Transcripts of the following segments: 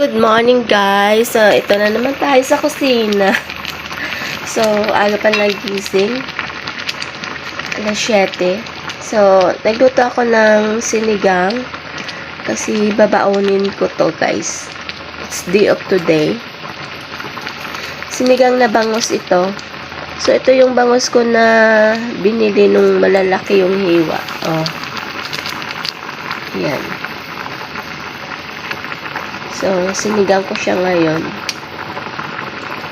Good morning guys. So, ito na naman tayo sa kusina. So, aga pa nagising. Alas 7. So, nagluto ako ng sinigang. Kasi babaunin ko to guys. It's day of today. Sinigang na bangus ito. So, ito yung bangus ko na binili nung malalaki yung hiwa. Oh. Yan. So, sinigang ko siya ngayon.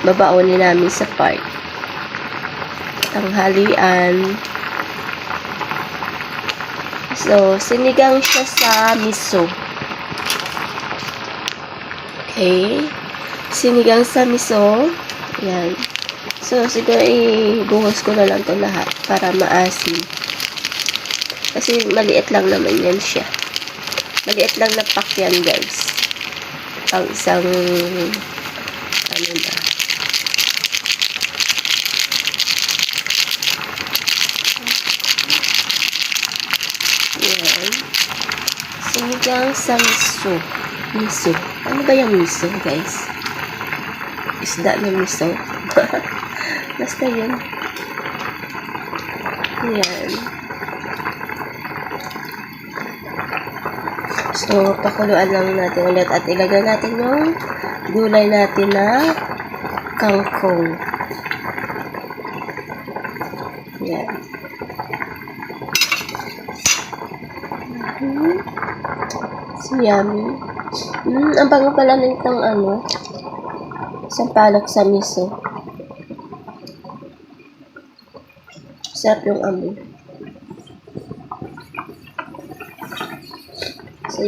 Babaunin namin sa park. Tanghalian. So, sinigang siya sa miso. Okay. Sinigang sa miso. Yan. So, siguro ibuhos ko na lang to lahat para maasim. Kasi maliit lang naman yan siya. Maliit lang na pack yan, guys ang isang ano ba? Yan sinigang sa miso. Miso. Ano ba yung miso guys? Isda na miso. Basta yun. Yan So, pakuluan lang natin ulit at ilagay natin yung gulay natin na kangkong. Yan. Mm. So, yummy. Mm, ang bango pala nitong ano, sampalok sa miso. Sarap yung amoy. So.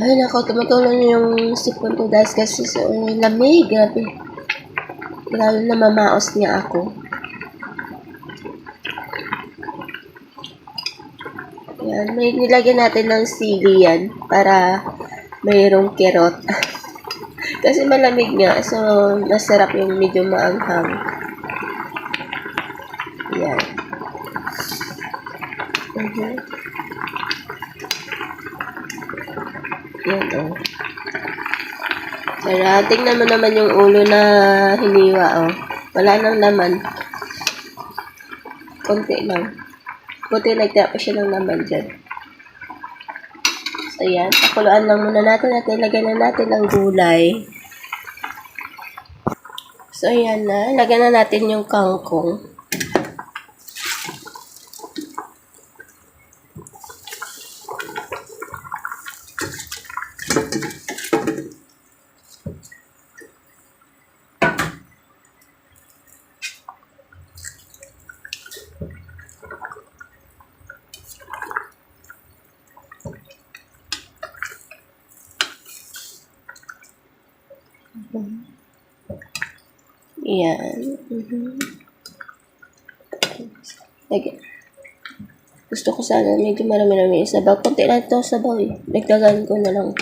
Ay, nako, tumutulong yung sipon ko guys kasi so, eh, lamig, grabe. Grabe na mamaos niya ako. Yan, may nilagyan natin ng sili yan para mayroong kerot. kasi malamig nga, so masarap yung medyo maanghang. Yan. Mhm. Yan, oh. Tara, tingnan mo naman yung ulo na hiniwa, oh. Wala nang laman. Konti lang. Buti nagtira pa siya ng laman dyan. So, yan. Pakuluan lang muna natin at ilagay na natin ang gulay. So, yan na. Ilagay na natin yung kangkong. Yan. Mhm. Lagi. Gusto ko sana medyo marami-rami sabaw. Kunti lang ito sabaw eh. Nagdagan ko na lang.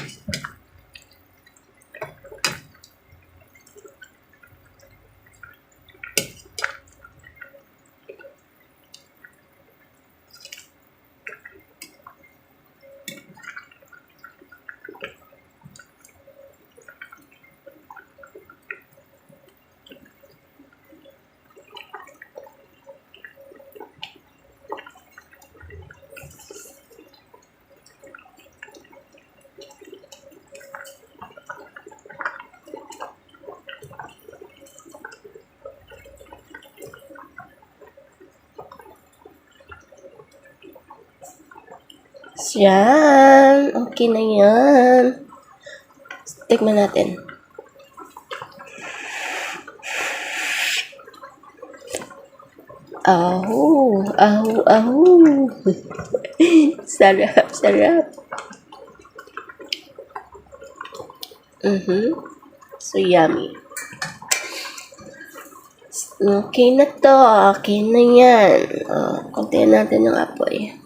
Yan. Okay na yan. Tikman natin. Ahu, ahu, ahu. sarap, sarap. Mhm. So yummy. Okay na to. Okay na yan. Oh, konti natin ng apoy.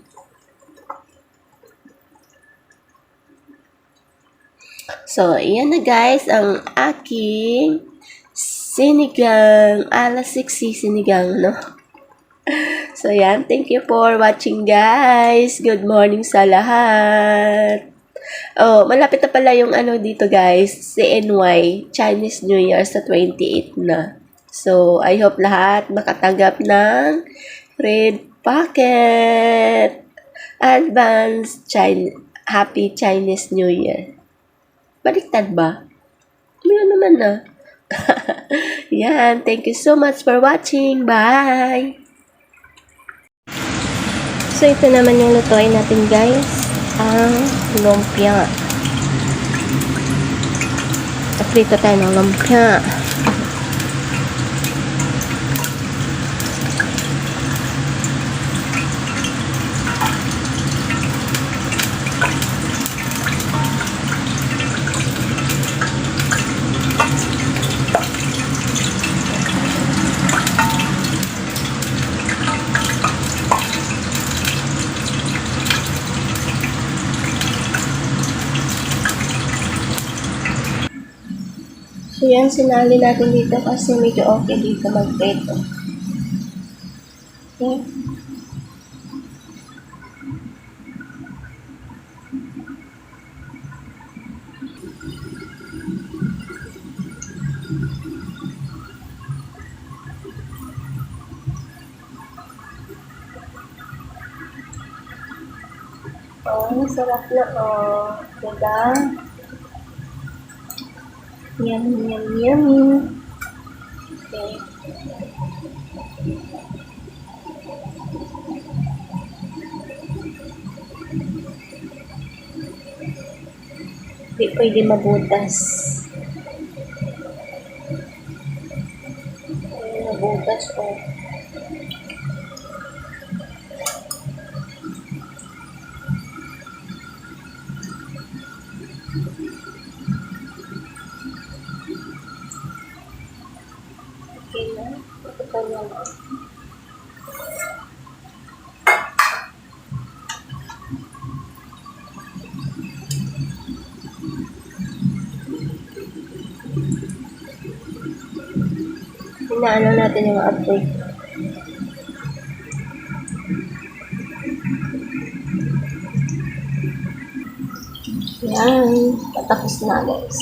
So, ayan na guys, ang aking sinigang, ala 60 sinigang, no? So, yan. Thank you for watching, guys. Good morning sa lahat. Oh, malapit na pala yung ano dito guys, CNY, Chinese New Year sa 28 na. So, I hope lahat makatanggap ng red packet. Advance China, Happy Chinese New Year. Baliktad ba? Meron naman na. Yan. Thank you so much for watching. Bye! So, ito naman yung lutuin natin, guys. Ang lumpia. Prito tayo ng lumpia. So, yan, sinali natin dito kasi medyo okay dito mag-prito. Okay. Oh, sarap na oh. Diba? Yummy, yummy, yummy. Okay. Hindi pwede mabutas. Mabutas oh. Inaano natin yung update. Yan. Patapos na guys.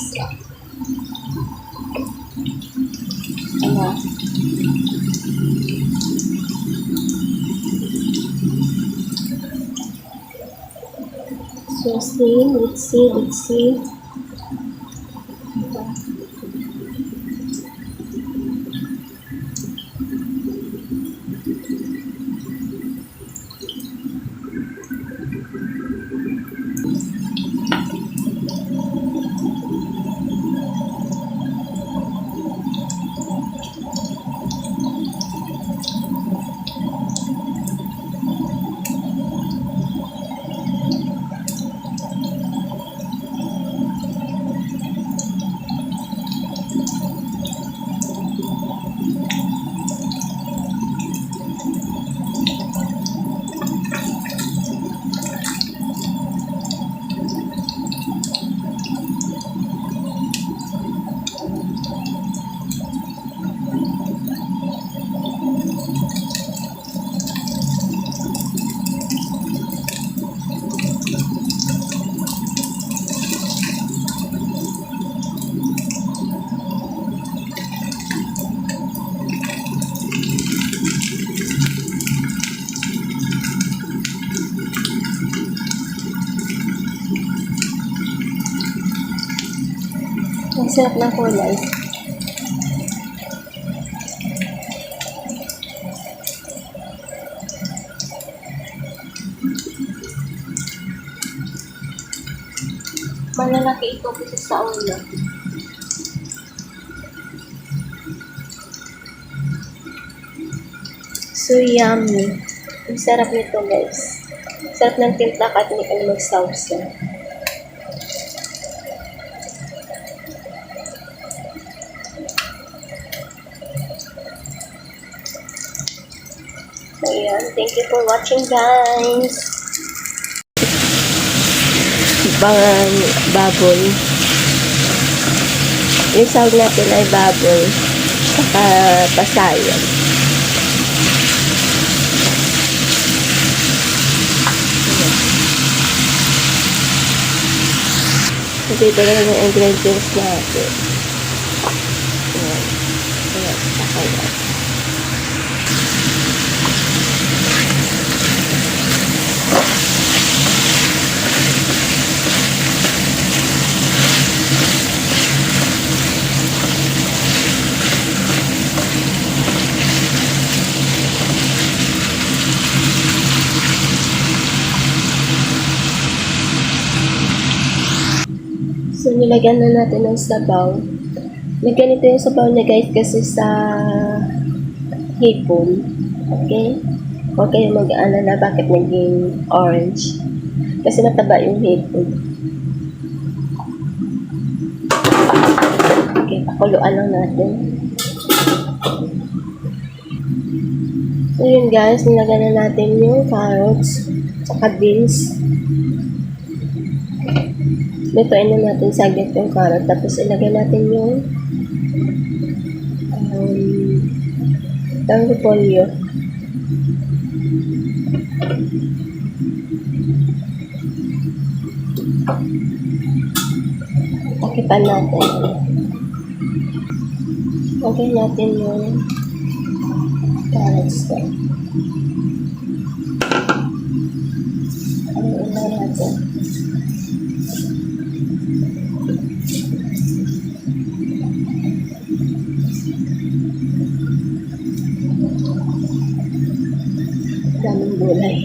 Ano? So, see, let's see, let's see. Ang sarap ng kulay. Malalaki ito kasi sa ulo. So yummy. Ang sarap nito guys. Sarap ng timpla at ni ano magsawsa. So, ayan. Thank you for watching, guys. Bang baboy. Yung sahog natin ay baboy. Saka pasayan. Dito na yung ingredients natin. Ayan. Ayan. Ayan. So, nilagyan na natin ng sabaw. May ganito yung sabaw niya guys kasi sa hipon. Okay? Huwag kayong mag-aalala bakit naging orange. Kasi mataba yung hipon. Okay, pakuluan lang natin. So yun guys, nilagyan na natin yung carrots, saka beans. Lutuin na natin saglit yung carrot. Tapos ilagay natin yung um, tawag repolyo. Takipan natin. Lagay natin yung carrots ko. Ano natin? Daming gulay.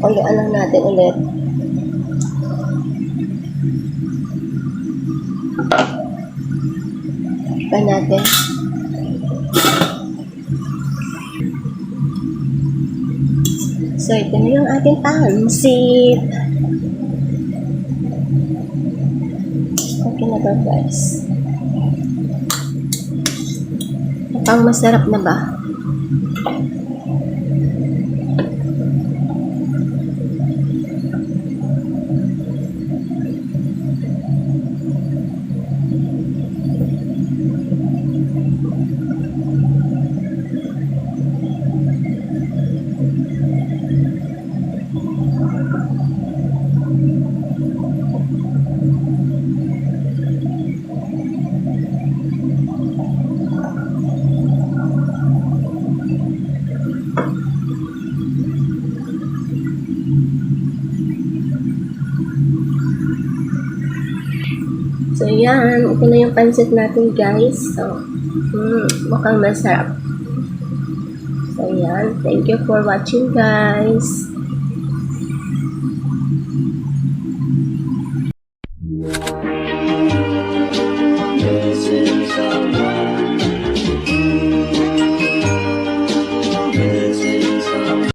So, ulian lang natin ulit. Pa natin. So, ito na yung ating pansit. Okay na ba, guys? Pang masarap na ba? So, yan. Ito na yung pansit natin, guys. So, mm, mukhang masarap. So, yan. Thank you for watching, guys.